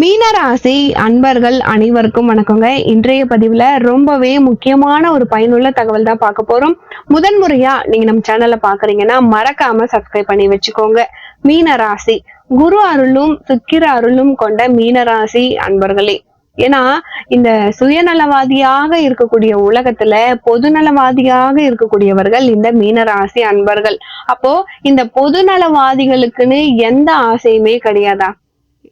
மீனராசி அன்பர்கள் அனைவருக்கும் வணக்கங்க. இன்றைய பதிவுல ரொம்பவே முக்கியமான ஒரு பயனுள்ள தகவல் தான் பார்க்க போறோம். முதன் முறையா நீங்க நம்ம சேனலை பாக்குறீங்கன்னா மறக்காம சப்ஸ்கிரைப் பண்ணி வச்சுக்கோங்க. மீனராசி குரு அருளும் சுக்கிர அருளும் கொண்ட மீனராசி அன்பர்களே. ஏன்னா இந்த சுயநலவாதியாக இருக்கக்கூடிய உலகத்துல பொதுநலவாதியாக இருக்கக்கூடியவர்கள் இந்த மீனராசி அன்பர்கள். அப்போ இந்த பொதுநலவாதிகளுக்குன்னு எந்த ஆசையுமே கிடையாதா?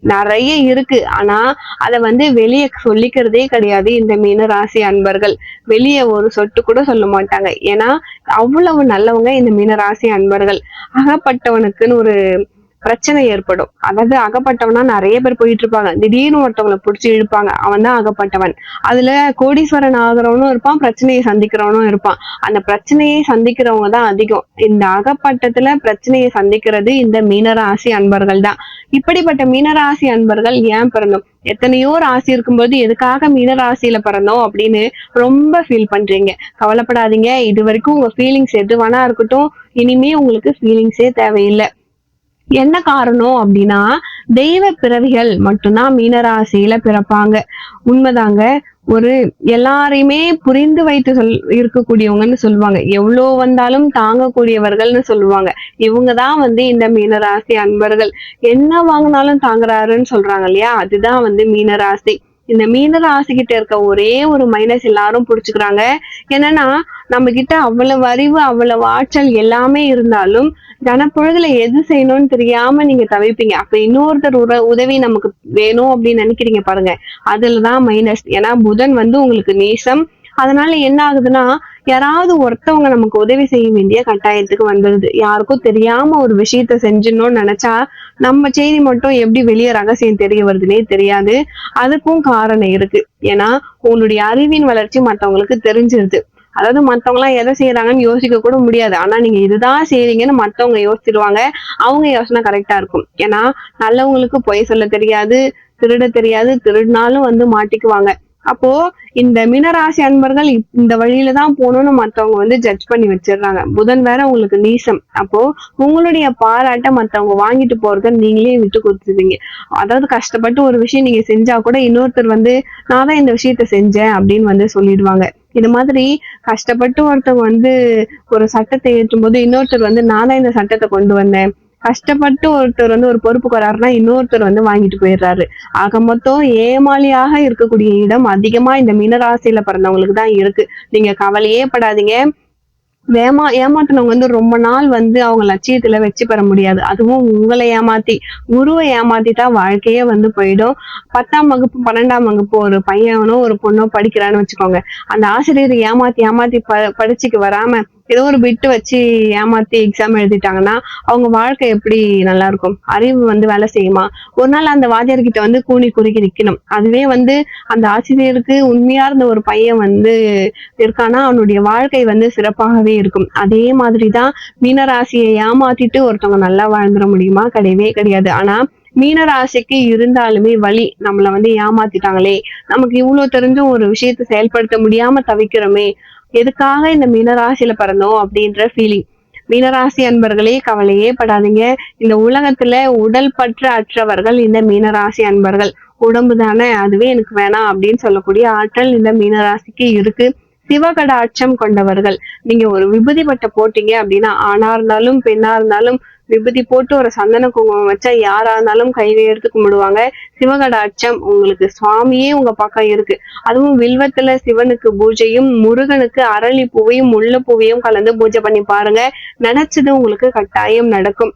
நிறைய இருக்கு. ஆனா அத வந்து வெளியே சொல்லிக்கிறதே கிடையாது இந்த மீனராசி அன்பர்கள். வெளியே ஒரு சொட்டு கூட சொல்ல மாட்டாங்க. ஏன்னா அவ்வளவு நல்லவங்க இந்த மீனராசி அன்பர்கள். அகப்பட்டவனுக்குன்னு ஒரு பிரச்சனை ஏற்படும். அதாவது அகப்பட்டவனா நிறைய பேர் போயிட்டு இருப்பாங்க திடீர்னு ஒருத்தவங்களை பிடிச்சி இழுப்பாங்க. அவன் தான் அகப்பட்டவன். அதுல கோடீஸ்வரன் ஆகிறவனும் இருப்பான். பிரச்சனையை சந்திக்கிறவனும் இருப்பான். அந்த பிரச்சனையை சந்திக்கிறவங்க தான் அதிகம். இந்த அகப்பட்டத்துல பிரச்சனையை சந்திக்கிறது இந்த மீனராசி அன்பர்கள் தான். இப்படிப்பட்ட மீனராசி அன்பர்கள் ஏன் பிறந்தோம்? எத்தனையோ ராசி இருக்கும்போது எதுக்காக மீனராசியில பிறந்தோம் அப்படின்னு ரொம்ப ஃபீல் பண்றீங்க. கவலைப்படாதீங்க. இது வரைக்கும் உங்க ஃபீலிங்ஸ் எது வேணா இருக்கட்டும். இனிமே உங்களுக்கு ஃபீலிங்ஸே தேவையில்லை. என்ன காரணம் அப்படின்னா தெய்வ பிறவிகள் மட்டும்தான் மீனராசியில பிறப்பாங்க. உண்மைதாங்க. ஒரு எல்லாரையுமே புரிந்து வைத்து சொல் இருக்கக்கூடியவங்கன்னு சொல்லுவாங்க. எவ்வளோ வந்தாலும் தாங்கக்கூடியவர்கள்னு சொல்லுவாங்க. இவங்க தான் வந்து இந்த மீனராசி அன்பர்கள். என்ன வாங்கினாலும் தாங்குறாருன்னு சொல்றாங்க இல்லையா? அதுதான் வந்து மீனராசி. இந்த மீனராசி கிட்ட இருக்க ஒரே ஒரு மைனஸ் எல்லாரும் புடிச்சுக்கிறாங்க. என்னன்னா நம்ம கிட்ட அவ்வளவு அறிவு அவ்வளவு ஆற்றல் எல்லாமே இருந்தாலும் கனப்பொழுதுல எது செய்யணும்னு தெரியாம நீங்க தவிப்பீங்க. அப்ப இன்னொருத்தர் உற உதவி நமக்கு வேணும் அப்படின்னு நினைக்கிறீங்க பாருங்க. அதுலதான் மைனஸ் ஏன்னா புதன் வந்து உங்களுக்கு நீசம். அதனால என்ன ஆகுதுன்னா யாராவது ஒருத்தவங்க நமக்கு உதவி செய்ய வேண்டிய கட்டாயத்துக்கு வந்துடுது யாருக்கும் தெரியாம ஒரு விஷயத்த செஞ்சிடணும்னு நினைச்சா நம்ம செய்தி மட்டும் எப்படி வெளியே ரகசியம் தெரிய வருதுன்னே தெரியாது. அதுக்கும் காரணம் இருக்கு. ஏன்னா உங்களுடைய அறிவின் வளர்ச்சி மற்றவங்களுக்கு தெரிஞ்சிருது. அதாவது மத்தவங்க எல்லாம் எதை செய்யறாங்கன்னு யோசிக்க கூட முடியாது. ஆனா நீங்க இதுதான் செய்றீங்கன்னு மத்தவங்க யோசிச்சிருவாங்க. அவங்க யோசனை கரெக்டா இருக்கும். ஏன்னா நல்லவங்களுக்கு பொய் சொல்ல தெரியாது திருட தெரியாது திருடினாலும் வந்து மாட்டிக்குவாங்க. அப்போ இந்த மினராசி அன்பர்கள் இப்- இந்த வழியில தான் போகணும்னு மத்தவங்க வந்து ஜட்ஜ் பண்ணி வச்சிடுறாங்க. புதன் வேற உங்களுக்கு நீசம். அப்போ உங்களுடைய பாராட்டை மத்தவங்க வாங்கிட்டு போறத நீங்களே விட்டு கொடுத்துருவீங்க. அதாவது கஷ்டப்பட்டு ஒரு விஷயம் நீங்க செஞ்சா கூட இன்னொருத்தர் வந்து நான் தான் இந்த விஷயத்த செஞ்சேன் அப்படின்னு வந்து சொல்லிடுவாங்க. இது மாதிரி கஷ்டப்பட்டு ஒருத்தவங்க வந்து ஒரு சட்டத்தை ஏற்றும் போது இன்னொருத்தர் வந்து நான் தான் இந்த சட்டத்தை கொண்டு வந்தேன். கஷ்டப்பட்டு ஒருத்தர் வந்து ஒரு பொறுப்புக்கு வராருன்னா இன்னொருத்தர் வந்து வாங்கிட்டு போயிடுறாரு. ஆக மொத்தம் ஏமாளியாக இருக்கக்கூடிய இடம் அதிகமா இந்த மீனராசியில பிறந்தவங்களுக்கு தான் இருக்கு. நீங்க கவலையே படாதீங்க. வேமா ஏமாத்தினவங்க வந்து ரொம்ப நாள் வந்து அவங்க லட்சியத்துல வச்சு பெற முடியாது. அதுவும் உங்களை ஏமாத்தி குருவை ஏமாத்தி தான் வாழ்க்கையே வந்து போயிடும். பத்தாம் வகுப்பு பன்னெண்டாம் வகுப்பு ஒரு பையனோ ஒரு பொண்ணோ படிக்கிறான்னு வச்சுக்கோங்க. அந்த ஆசிரியர் ஏமாத்தி ஏமாத்தி ப படிச்சுக்கு வராம ஏதோ ஒரு பிட்டு வச்சு ஏமாத்தி எக்ஸாம் எழுதிட்டாங்கன்னா அவங்க வாழ்க்கை எப்படி நல்லா இருக்கும் அறிவு வந்து வேலை செய்யுமா? ஒரு நாள் அந்த வாத்தியார் கிட்ட வந்து கூனி குறுக்கி நிக்கணும். அதுவே வந்து அந்த ஆசிரியருக்கு உண்மையா இருந்த ஒரு பையன் வந்து இருக்கானா அவனுடைய வாழ்க்கை வந்து சிறப்பாகவே இருக்கும். அதே மாதிரிதான் மீனராசியை ஏமாத்திட்டு ஒருத்தவங்க நல்லா வாழ்ந்துட முடியுமா? கிடையவே கிடையாது. ஆனா மீனராசிக்கு இருந்தாலுமே வழி நம்மள வந்து ஏமாத்திட்டாங்களே. நமக்கு இவ்வளவு தெரிஞ்சும் ஒரு விஷயத்தை செயல்படுத்த முடியாம தவிக்கிறோமே. எதுக்காக இந்த மீனராசியில பிறந்தோம் அப்படின்ற ஃபீலிங் மீனராசி அன்பர்களே கவலையே படாதீங்க. இந்த உலகத்துல உடல் பற்று அற்றவர்கள் இந்த மீனராசி அன்பர்கள். உடம்பு தானே அதுவே எனக்கு வேணாம் அப்படின்னு சொல்லக்கூடிய ஆற்றல் இந்த மீனராசிக்கு இருக்கு. சிவகடாட்சம் கொண்டவர்கள். நீங்க ஒரு விபூதி பட்டை போட்டீங்க அப்படின்னா ஆணா இருந்தாலும் பெண்ணா இருந்தாலும் விபூதி போட்டு ஒரு சந்தன குங்குமம் வச்சா யாரா இருந்தாலும் கையில எடுத்து கும்பிடுவாங்க. சிவகடாட்சம் உங்களுக்கு சுவாமியே உங்க பக்கம் இருக்கு. அதுவும் வில்வத்துல சிவனுக்கு பூஜையும் முருகனுக்கு அரளி பூவையும் முல்லைப்பூவையும் கலந்து பூஜை பண்ணி பாருங்க. நினைச்சது உங்களுக்கு கட்டாயம் நடக்கும்.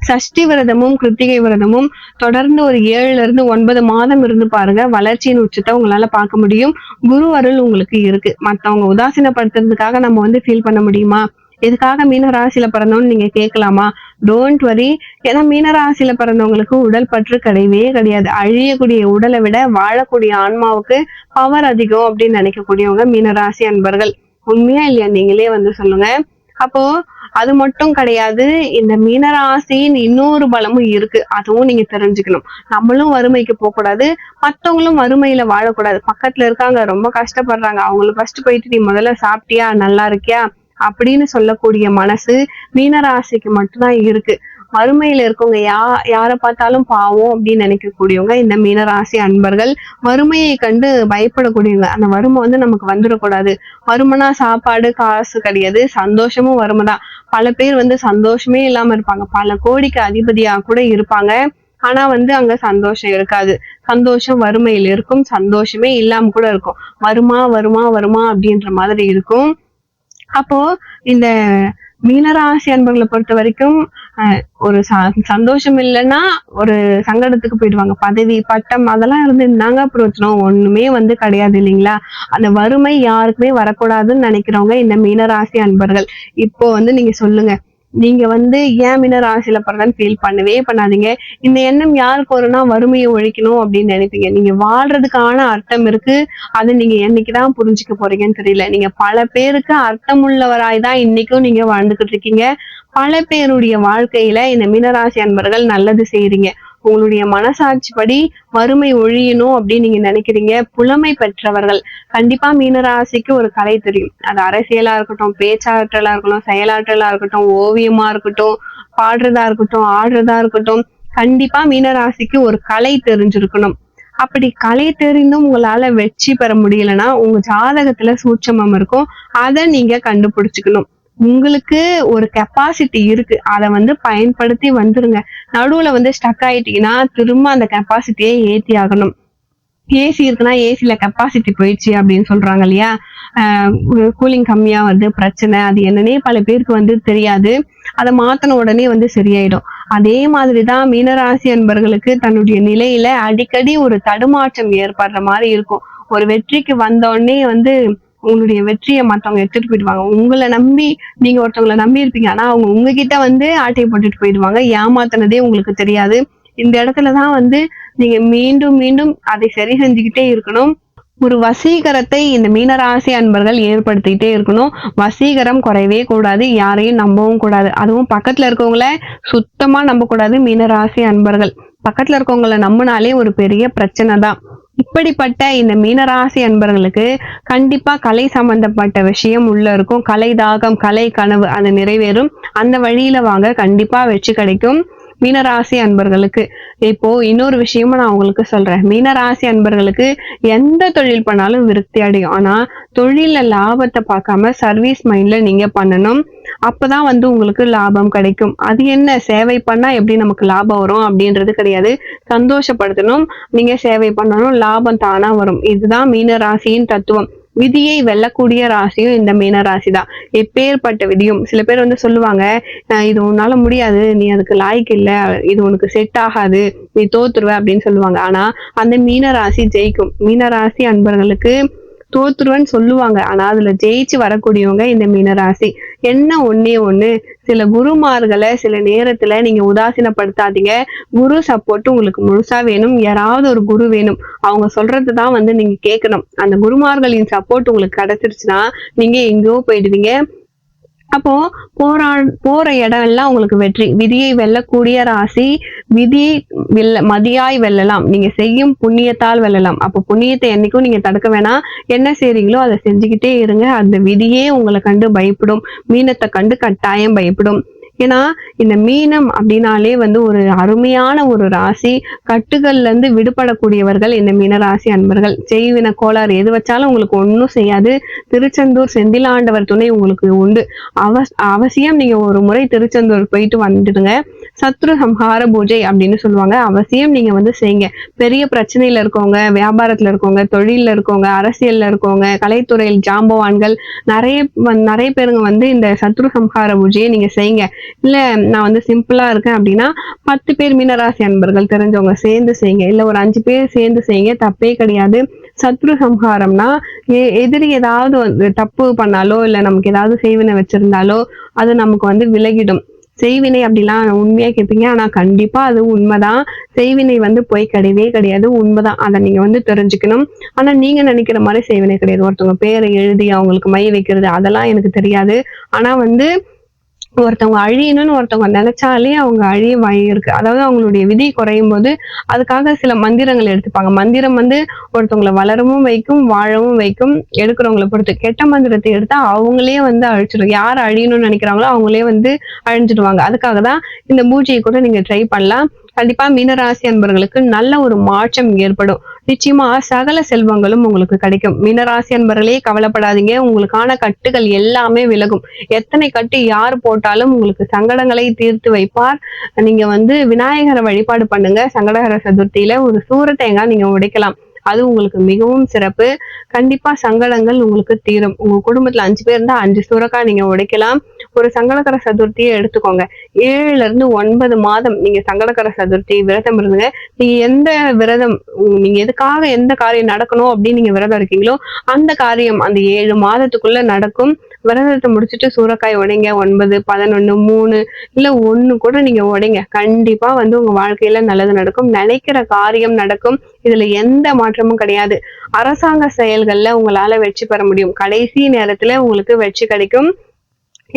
சஷ்டி விரதமும் கிருத்திகை விரதமும் தொடர்ந்து ஒரு ஏழுல இருந்து ஒன்பது மாதம் இருந்து பாருங்க. வளர்ச்சியின் உச்சத்தை உங்களால பார்க்க முடியும். குரு அருள் உங்களுக்கு இருக்கு. மத்தவங்க உதாசீனப்படுத்துறதுக்காக நம்ம வந்து ஃபீல் பண்ண முடியுமா? எதுக்காக மீன ராசியில பிறந்தோம்னு நீங்க கேட்கலாமா? டோன்ட் வரி ஏன்னா மீன ராசியில பிறந்தவங்களுக்கு உடல் பற்று கிடையவே கிடையாது. அழியக்கூடிய உடலை விட வாழக்கூடிய ஆன்மாவுக்கு பவர் அதிகம் அப்படின்னு நினைக்கக்கூடியவங்க மீனராசி அன்பர்கள். உண்மையா இல்லையா? நீங்களே வந்து சொல்லுங்க. அப்போ அது மட்டும் கிடையாது. இந்த மீனராசியின் இன்னொரு பலமும் இருக்கு. அதுவும் நீங்க தெரிஞ்சுக்கணும். நம்மளும் வறுமைக்கு போகக்கூடாது. மற்றவங்களும் மத்தவங்களும் வறுமையில வாழக்கூடாது. பக்கத்துல இருக்காங்க ரொம்ப கஷ்டப்படுறாங்க. அவங்களுக்கு ஃபர்ஸ்ட் போயிட்டு நீ முதல்ல சாப்பிட்டியா? நல்லா இருக்கியா? அப்படின்னு சொல்லக்கூடிய மனசு மீனராசிக்கு மட்டும்தான் இருக்கு. வறுமையில இருக்கவங்க யா யாரை பார்த்தாலும் பாவம் அப்படின்னு நினைக்கக்கூடியவங்க இந்த மீனராசி அன்பர்கள். வறுமையை கண்டு பயப்படக்கூடியவங்க. அந்த வறுமை வந்து நமக்கு வந்துடக்கூடாது. வறுமைனா சாப்பாடு காசு கிடையாது. சந்தோஷமும் வறுமை தான். பல பேர் வந்து சந்தோஷமே இல்லாம இருப்பாங்க. பல கோடிக்கு அதிபதியா கூட இருப்பாங்க. ஆனா வந்து அங்க சந்தோஷம் இருக்காது. சந்தோஷம் வறுமையில் இருக்கும். சந்தோஷமே இல்லாம கூட இருக்கும். வருமா வருமா வருமா அப்படின்ற மாதிரி இருக்கும். அப்போ இந்த மீனராசி அன்பர்களை பொறுத்த வரைக்கும் ஒரு ச- சந்தோஷம் இல்லைன்னா ஒரு சங்கடத்துக்கு போயிடுவாங்க. பதவி பட்டம் அதெல்லாம் இருந்து இருந்தாங்க பிரயோஜனம்? ஒண்ணுமே வந்து கிடையாது இல்லைங்களா? அந்த வறுமை யாருக்குமே வரக்கூடாதுன்னு நினைக்கிறவங்க இந்த மீனராசி அன்பர்கள். இப்போ வந்து நீங்க சொல்லுங்க. நீங்க வந்து ஏன் மீன ராசியில பிறந்தன்னு ஃபீல் பண்ணவே பண்ணாதீங்க. இந்த எண்ணம் யாருக்கு வரும்னா வறுமையை ஒழிக்கணும் அப்படின்னு நினைப்பீங்க. நீங்க வாழ்றதுக்கான அர்த்தம் இருக்கு. அதை நீங்க என்னைக்குதான் புரிஞ்சுக்க போறீங்கன்னு தெரியல. நீங்க பல பேருக்கு அர்த்தமுள்ளவராய் தான் இன்னைக்கும் நீங்க வாழ்ந்துகிட்டு இருக்கீங்க. பல பேருடைய வாழ்க்கையில இந்த மீனராசி அன்பர்கள் நல்லது செய்யறீங்க உங்களுடைய மனசாட்சி படி வறுமை ஒழியணும் அப்படின்னு நீங்க நினைக்கிறீங்க. புலமை பெற்றவர்கள். கண்டிப்பா மீனராசிக்கு ஒரு கலை தெரியும். அது அரசியலா இருக்கட்டும் பேச்சாற்றலா இருக்கட்டும் செயலாற்றலா இருக்கட்டும் ஓவியமா இருக்கட்டும் பாடுறதா இருக்கட்டும் ஆடுறதா இருக்கட்டும் கண்டிப்பா மீனராசிக்கு ஒரு கலை தெரிஞ்சிருக்கணும். அப்படி கலை தெரிந்தும் உங்களால வெற்றி பெற முடியலன்னா உங்க ஜாதகத்துல சூட்சமம் இருக்கும். அதை நீங்க கண்டுபிடிச்சுக்கணும். உங்களுக்கு ஒரு கெப்பாசிட்டி இருக்கு. அதை வந்து பயன்படுத்தி வந்துருங்க. நடுவுல வந்து ஸ்டக் ஆயிட்டீங்கன்னா திரும்ப அந்த கெப்பாசிட்டியை ஏத்தி ஆகணும். ஏசி இருக்குன்னா ஏசியில கெப்பாசிட்டி போயிடுச்சு அப்படின்னு சொல்றாங்க இல்லையா? கூலிங் கம்மியா வருது பிரச்சனை அது என்னன்னே பல பேருக்கு வந்து தெரியாது. அதை மாத்தின உடனே வந்து சரியாயிடும். அதே மாதிரிதான் மீனராசி அன்பர்களுக்கு தன்னுடைய நிலையில அடிக்கடி ஒரு தடுமாற்றம் ஏற்படுற மாதிரி இருக்கும். ஒரு வெற்றிக்கு வந்த உடனே வந்து உங்களுடைய வெற்றியை மத்தவங்க எடுத்துட்டு போயிடுவாங்க. உங்களை நம்பி நீங்க ஒருத்தவங்களை நம்பி இருப்பீங்க. ஆனா அவங்க உங்ககிட்ட வந்து ஆட்டையை போட்டுட்டு போயிடுவாங்க. ஏமாத்தினதே உங்களுக்கு தெரியாது. இந்த இடத்துலதான் வந்து நீங்க மீண்டும் மீண்டும் அதை சரி செஞ்சுக்கிட்டே இருக்கணும். ஒரு வசீகரத்தை இந்த மீனராசி அன்பர்கள் ஏற்படுத்திக்கிட்டே இருக்கணும். வசீகரம் குறையவே கூடாது. யாரையும் நம்பவும் கூடாது. அதுவும் பக்கத்துல இருக்கவங்கள சுத்தமா நம்பக்கூடாது மீனராசி அன்பர்கள். பக்கத்துல இருக்கவங்கள நம்பினாலே ஒரு பெரிய பிரச்சனை தான். இப்படிப்பட்ட இந்த மீனராசி அன்பர்களுக்கு கண்டிப்பா கலை சம்பந்தப்பட்ட விஷயம் உள்ள இருக்கும். கலை தாகம் கலை கனவு அது நிறைவேறும். அந்த வழியில வாங்க கண்டிப்பா வெற்றி கிடைக்கும். மீனராசி அன்பர்களுக்கு இப்போ இன்னொரு விஷயமும் நான் உங்களுக்கு சொல்றேன். மீனராசி அன்பர்களுக்கு எந்த தொழில் பண்ணாலும் விருத்தி அடையும் ஆனா தொழில லாபத்தை பார்க்காம சர்வீஸ் மைண்ட்ல நீங்க பண்ணணும். அப்பதான் வந்து உங்களுக்கு லாபம் கிடைக்கும். அது என்ன? சேவை பண்ணா எப்படி நமக்கு லாபம் வரும் அப்படின்றது கிடையாது. சந்தோஷப்படுத்தணும். நீங்க சேவை பண்ணணும் லாபம் தானா வரும். இதுதான் மீனராசியின் தத்துவம். விதியை வெல்லக்கூடிய ராசியும் இந்த மீன ராசி தான் எப்பேற்பட்ட விதியும் சில பேர் வந்து சொல்லுவாங்க இது உன்னால முடியாது நீ அதுக்கு லாய்க்கு இல்லை இது உனக்கு செட் ஆகாது நீ தோத்துருவ அப்படின்னு சொல்லுவாங்க. ஆனா அந்த மீன ராசி ஜெயிக்கும். மீன ராசி அன்பர்களுக்கு தோத்துருவன்னு சொல்லுவாங்க. ஆனா அதுல ஜெயிச்சு வரக்கூடியவங்க இந்த மீனராசி என்ன ஒன்னே ஒண்ணு சில குருமார்களை சில நேரத்துல நீங்க உதாசீனப்படுத்தாதீங்க. குரு சப்போர்ட் உங்களுக்கு முழுசா வேணும். யாராவது ஒரு குரு வேணும். அவங்க சொல்றது தான் வந்து நீங்க கேட்கணும். அந்த குருமார்களின் சப்போர்ட் உங்களுக்கு கிடைச்சிருச்சுன்னா நீங்க எங்கேயோ போயிடுவீங்க. அப்போ போரா போற இடம் எல்லாம் உங்களுக்கு வெற்றி. விதியை வெல்லக்கூடிய ராசி விதி வெல்ல மதியாய் வெல்லலாம். நீங்க செய்யும் புண்ணியத்தால் வெல்லலாம். அப்போ புண்ணியத்தை என்னைக்கும் நீங்க தடுக்க வேணாம். என்ன செய்றீங்களோ அதை செஞ்சுக்கிட்டே இருங்க. அந்த விதியே உங்களை கண்டு பயப்படும். மீனத்தை கண்டு கட்டாயம் பயப்படும். ஏன்னா இந்த மீனம் அப்படின்னாலே வந்து ஒரு அருமையான ஒரு ராசி. கட்டுகள்ல இருந்து விடுபடக்கூடியவர்கள் இந்த மீனராசி அன்பர்கள். செய்வின கோளாறு எது வச்சாலும் உங்களுக்கு ஒன்றும் செய்யாது. திருச்செந்தூர் செந்திலாண்டவர் துணை உங்களுக்கு உண்டு. அவ அவசியம் நீங்க ஒரு முறை திருச்செந்தூர் போயிட்டு வந்துடுங்க. சத்ரு சம்ஹார பூஜை அப்படின்னு சொல்லுவாங்க. அவசியம் நீங்க வந்து செய்யுங்க. பெரிய பிரச்சனையில இருக்கவங்க வியாபாரத்துல இருக்கவங்க தொழில இருக்கவங்க அரசியல்ல இருக்கவங்க கலைத்துறையில் ஜாம்பவான்கள் நிறைய நிறைய பேருங்க வந்து இந்த சத்ரு சம்ஹார பூஜையை நீங்க செய்யுங்க. இல்ல நான் வந்து சிம்பிளா இருக்கேன் அப்படின்னா பத்து பேர் மீனராசி அன்பர்கள் தெரிஞ்சவங்க சேர்ந்து செய்யுங்க. இல்ல ஒரு அஞ்சு பேர் சேர்ந்து செய்யுங்க. தப்பே கிடையாது. சத்ரு சம்ஹாரம்னா எ- எதிரி ஏதாவது வந்து தப்பு பண்ணாலோ இல்ல நமக்கு ஏதாவது செய்வினை வச்சிருந்தாலோ அது நமக்கு வந்து விலகிடும். செய்வினை அப்படிலாம் உண்மையா கேட்பீங்க ஆனா கண்டிப்பா அது உண்மைதான். செய்வினை வந்து போய் கிடையவே கிடையாது. உண்மைதான். அதை நீங்க வந்து தெரிஞ்சுக்கணும். ஆனா நீங்க நினைக்கிற மாதிரி செய்வினை கிடையாது. ஒருத்தவங்க பேரை எழுதி அவங்களுக்கு மை வைக்கிறது அதெல்லாம் எனக்கு தெரியாது. ஆனா வந்து ஒருத்தவங்க அழியணும்னு ஒருத்தவங்க நினைச்சாலே அவங்க அழிய வாய் இருக்கு. அதாவது அவங்களுடைய விதி குறையும் போது அதுக்காக சில மந்திரங்கள் எடுத்துப்பாங்க. மந்திரம் வந்து ஒருத்தவங்களை வளரவும் வைக்கும் வாழவும் வைக்கும் எடுக்கிறவங்களை பொறுத்து. கெட்ட மந்திரத்தை எடுத்தா அவங்களே வந்து அழிச்சிடும் யார் அழியணும்னு நினைக்கிறாங்களோ அவங்களே வந்து அழிஞ்சிடுவாங்க. அதுக்காக தான் இந்த பூஜையை கூட நீங்க ட்ரை பண்ணலாம். கண்டிப்பா மீனராசி அன்பர்களுக்கு நல்ல ஒரு மாற்றம் ஏற்படும். நிச்சயமா சகல செல்வங்களும் உங்களுக்கு கிடைக்கும். மீனராசி அன்பர்களே கவலைப்படாதீங்க. உங்களுக்கான கட்டுகள் எல்லாமே விலகும். எத்தனை கட்டு யார் போட்டாலும் உங்களுக்கு சங்கடங்களை தீர்த்து வைப்பார். நீங்க வந்து விநாயகரை வழிபாடு பண்ணுங்க. சங்கடகர சதுர்த்தியில ஒரு சூர தேங்காய் நீங்க உடைக்கலாம். அது உங்களுக்கு மிகவும் சிறப்பு. கண்டிப்பா சங்கடங்கள் உங்களுக்கு தீரும். உங்க குடும்பத்துல அஞ்சு பேர் இருந்தா அஞ்சு சூறக்காய் நீங்க உடைக்கலாம். ஒரு சங்கடகர சதுர்த்தியை எடுத்துக்கோங்க. ஏழுல இருந்து ஒன்பது மாதம் நீங்க சங்கடகர சதுர்த்தி விரதம் இருந்துங்க. நீங்க எந்த விரதம் நீங்க எதுக்காக எந்த காரியம் நடக்கணும் அப்படின்னு நீங்க விரதம் இருக்கீங்களோ அந்த காரியம் அந்த ஏழு மாதத்துக்குள்ள நடக்கும். விரதத்தை முடிச்சுட்டு சூறக்காய் உடைங்க. ஒன்பது பதினொன்னு மூணு இல்ல ஒண்ணு கூட நீங்க உடைங்க. கண்டிப்பா வந்து உங்க வாழ்க்கையில நல்லது நடக்கும். நினைக்கிற காரியம் நடக்கும். இதுல எந்த மாற்றமும் கிடையாது. அரசாங்க செயல்கள்ல உங்களால வெற்றி பெற முடியும். கடைசி நேரத்துல உங்களுக்கு வெற்றி கிடைக்கும்.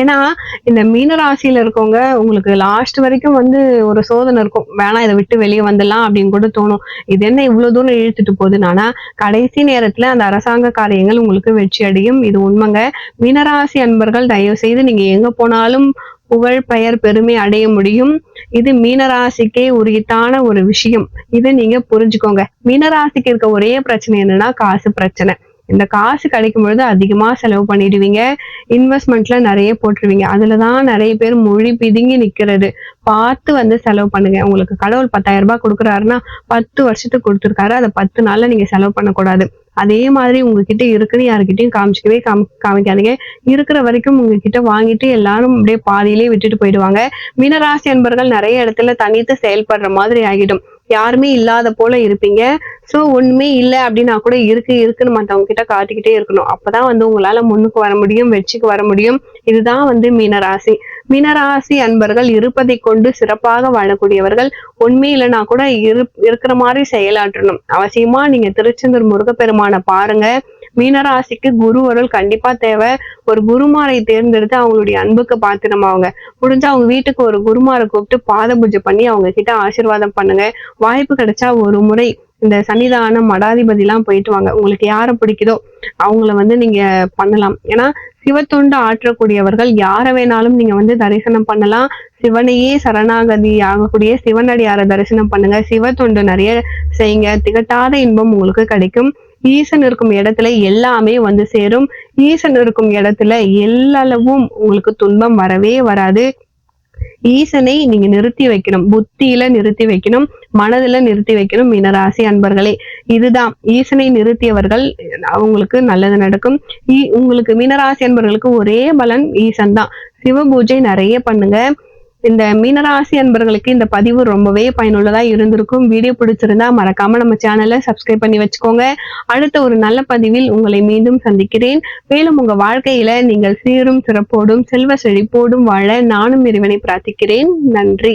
ஏன்னா இந்த மீன ராசியில இருக்கவங்க உங்களுக்கு லாஸ்ட் வரைக்கும் வந்து ஒரு சோதனை இருக்கும். வேணாம் இதை விட்டு வெளியே வந்துடலாம் அப்படின்னு கூட தோணும். இது என்ன இவ்வளவு தூரம் இழுத்துட்டு போகுதுன்னு? ஆனா கடைசி நேரத்துல அந்த அரசாங்க காரியங்கள் உங்களுக்கு வெற்றி அடையும். இது உண்மைங்க. மீனராசி அன்பர்கள் தயவு செய்து நீங்க எங்க போனாலும் புகழ் பெயர் பெருமை அடைய முடியும். இது மீனராசிக்கே உரியத்தான ஒரு விஷயம். இதை நீங்க புரிஞ்சுக்கோங்க. மீனராசிக்கு இருக்க ஒரே பிரச்சனை என்னன்னா காசு பிரச்சனை. இந்த காசு கிடைக்கும் பொழுது அதிகமா செலவு பண்ணிடுவீங்க. இன்வெஸ்ட்மெண்ட்ல நிறைய போட்டுருவீங்க. அதுலதான் நிறைய பேர் மொழி பிதுங்கி நிக்கிறது. பார்த்து வந்து செலவு பண்ணுங்க. உங்களுக்கு கடவுள் பத்தாயிரம் ரூபாய் கொடுக்குறாருன்னா பத்து வருஷத்துக்கு கொடுத்துருக்காரு. அதை பத்து நாள்ல நீங்க செலவு பண்ணக்கூடாது. அதே மாதிரி உங்ககிட்ட இருக்குன்னு யாருக்கிட்டையும் காமிச்சிக்கவே காமி காமிக்காதீங்க. இருக்கிற வரைக்கும் உங்ககிட்ட வாங்கிட்டு எல்லாரும் அப்படியே பாதியிலே விட்டுட்டு போயிடுவாங்க. மீனராசி அன்பர்கள் நிறைய இடத்துல தனித்து செயல்படுற மாதிரி ஆகிடும். யாருமே இல்லாத போல இருப்பீங்க. ஸோ ஒண்ணுமே இல்லை அப்படின்னா கூட இருக்கு இருக்குன்னு மற்றவங்க கிட்ட காட்டிக்கிட்டே இருக்கணும். அப்பதான் வந்து உங்களால முன்னுக்கு வர முடியும் வெற்றிக்கு வர முடியும். இதுதான் வந்து மீனராசி. மீனராசி அன்பர்கள் இருப்பதை கொண்டு சிறப்பாக வாழக்கூடியவர்கள். உண்மை இல்லைன்னா கூட இரு இருக்கிற மாதிரி செயலாற்றணும். அவசியமா நீங்க திருச்செந்தூர் முருகப்பெருமானை பாருங்க. மீனராசிக்கு குரு அருள் கண்டிப்பா தேவை. ஒரு குருமாரை தேர்ந்தெடுத்து அவங்களுடைய அன்புக்கு பாத்திரமாவுங்க. முடிஞ்சா அவங்க வீட்டுக்கு ஒரு குருமாரை கூப்பிட்டு பாத பூஜை பண்ணி அவங்க கிட்ட ஆசீர்வாதம் பண்ணுங்க. வாய்ப்பு கிடைச்சா ஒரு முறை இந்த சன்னிதான மடாதிபதி எல்லாம் போயிட்டு வாங்க. உங்களுக்கு யாரை பிடிக்குதோ அவங்கள வந்து நீங்க பண்ணலாம். ஏன்னா சிவத்தொண்டு ஆற்றக்கூடியவர்கள் யாரை வேணாலும் நீங்க வந்து தரிசனம் பண்ணலாம். சிவனையே சரணாகதி ஆகக்கூடிய சிவனடியாரை தரிசனம் பண்ணுங்க. சிவத்தொண்டு நிறைய செய்யுங்க. திகட்டாத இன்பம் உங்களுக்கு கிடைக்கும். ஈசன் இருக்கும் இடத்துல எல்லாமே வந்து சேரும். ஈசன் இருக்கும் இடத்துல எல்லாளவும் உங்களுக்கு துன்பம் வரவே வராது. ஈசனை நீங்க நிறுத்தி வைக்கணும். புத்தியில நிறுத்தி வைக்கணும். மனதுல நிறுத்தி வைக்கணும் மீனராசி அன்பர்களே. இதுதான். ஈசனை நிறுத்தியவர்கள் அவங்களுக்கு நல்லது நடக்கும். உங்களுக்கு மீனராசி அன்பர்களுக்கு ஒரே பலன் ஈசன் தான். சிவ பூஜை நிறைய பண்ணுங்க. இந்த மீனராசி அன்பர்களுக்கு இந்த பதிவு ரொம்பவே பயனுள்ளதா இருந்திருக்கும். வீடியோ பிடிச்சிருந்தா மறக்காம நம்ம சேனலை சப்ஸ்கிரைப் பண்ணி வச்சுக்கோங்க. அடுத்த ஒரு நல்ல பதிவில் உங்களை மீண்டும் சந்திக்கிறேன். மேலும் உங்க வாழ்க்கையில நீங்கள் சீரும் சிறப்போடும் செல்வ செழிப்போடும் வாழ நானும் இறைவனை பிரார்த்திக்கிறேன். நன்றி.